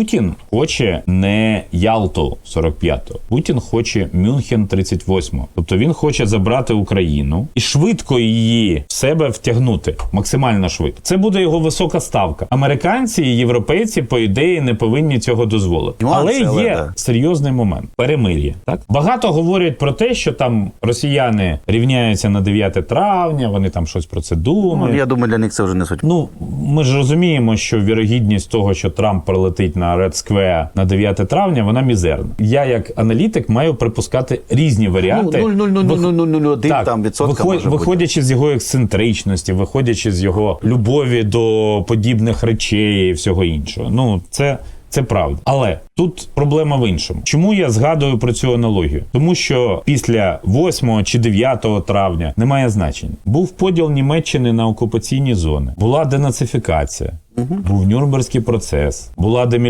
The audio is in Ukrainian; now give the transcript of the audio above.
Путін хоче не Ялту 45-го, Путін хоче Мюнхен 38-го. Тобто він хоче забрати Україну і швидко її в себе втягнути, максимально швидко. Це буде його висока ставка. Американці і європейці, по ідеї, не повинні цього дозволити. Але є серйозний момент перемир'я. Так багато говорять про те, що там росіяни рівняються на 9 травня, вони там щось про це думають. Ну, я думаю, для них це вже не суть. Ну, ми ж розуміємо, що вірогідність того, що Трамп прилетить на Red Square на 9 травня, вона мізерна. Я, як аналітик, маю припускати різні варіанти. Ну, 0,00001 Так, там відсотка виход- може бути. виходячи з його ексцентричності, виходячи з його любові до подібних речей і всього іншого. Ну, це. Це правда, але тут проблема в іншому. Чому я згадую про цю аналогію? Тому що після 8 чи 9 травня немає значення. Був поділ Німеччини на окупаційні зони, була денацифікація, був Нюрнберзький процес, була демілітаризація.